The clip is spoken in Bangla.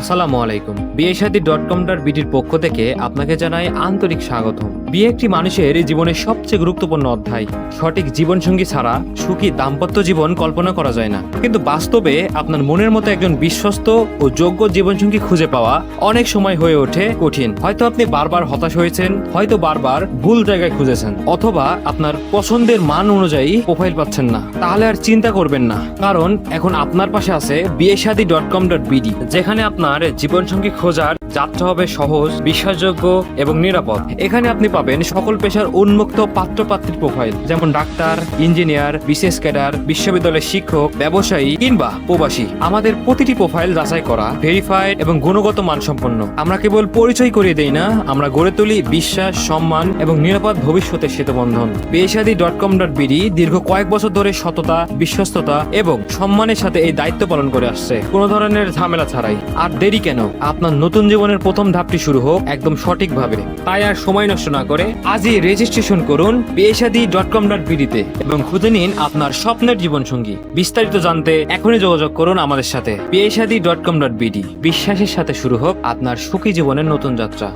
আসসালামু আলাইকুম। বিয়ে ডট কম ডট বিডির পক্ষ থেকে আপনাকে জানাই আন্তরিক স্বাগতম। বিয়ে একটি মানুষের জীবনের সবচেয়ে গুরুত্বপূর্ণ অধ্যায়। সঠিক জীবনসঙ্গী ছাড়া সুখী দাম্পত্য জীবন কল্পনা করা যায় না। কিন্তু বাস্তবে আপনার মনের মতো একজন বিশ্বস্ত ও যোগ্য জীবনসঙ্গী খুঁজে পাওয়া অনেক সময় হয়ে ওঠে কঠিন। হয়তো আপনি বারবার হতাশ হয়েছেন, হয়তো বারবার ভুল জায়গায় খুঁজেছেন, অথবা আপনার পছন্দের মান অনুযায়ী প্রোফাইল পাচ্ছেন না। তাহলে আর চিন্তা করবেন না। কারণ এখন আপনার পাশে আছে Biyeshadi dot com dot BD, যেখানে আপনার জীবনসঙ্গী খোঁজার যাত্রা হবে সহজ, বিশ্বাসযোগ্য এবং নিরাপদ। এখানে আপনি পাবেন সকল পেশার উন্মুক্ত পাত্রপাত্রীর প্রোফাইল, যেমন ডাক্তার, ইঞ্জিনিয়ার, বিশেষ ক্যাডার, বিশ্ববিদ্যালয়ের শিক্ষক, ব্যবসায়ী কিংবা প্রবাসী। আমাদের প্রতিটি প্রোফাইল যাচাই করা, ভেরিফাইড এবং গুণগত মানসম্পন্ন। আমরা কেবল পরিচয় করিয়ে দেই না, আমরা গড়ে তুলি বিশ্বাস, সম্মান এবং নিরাপদ ভবিষ্যতের সেতুবন্ধন। Biyeshadi dot com dot BD দীর্ঘ কয়েক বছর ধরে সততা, বিশ্বস্ততা এবং সম্মানের সাথে এই দায়িত্ব পালন করে আসছে। কোনো ধরনের ঝামেলা ছাড়াই। আর দেরি কেন? আপনার নতুন জীবনের প্রথম ধাপটি শুরু হোক একদম সঠিকভাবে। তাই আর সময় নষ্ট না করে আজই রেজিস্ট্রেশন করুন বিয়েসাদি ডট কম ডট বিডিতে এবং খুঁজে নিন আপনার স্বপ্নের জীবনসঙ্গী। বিস্তারিত জানতে এখনই যোগাযোগ করুন আমাদের সাথে। Biyeshadi dot com dot BD বিশ্বাসের সাথে শুরু হোক আপনার সুখী জীবনের নতুন যাত্রা।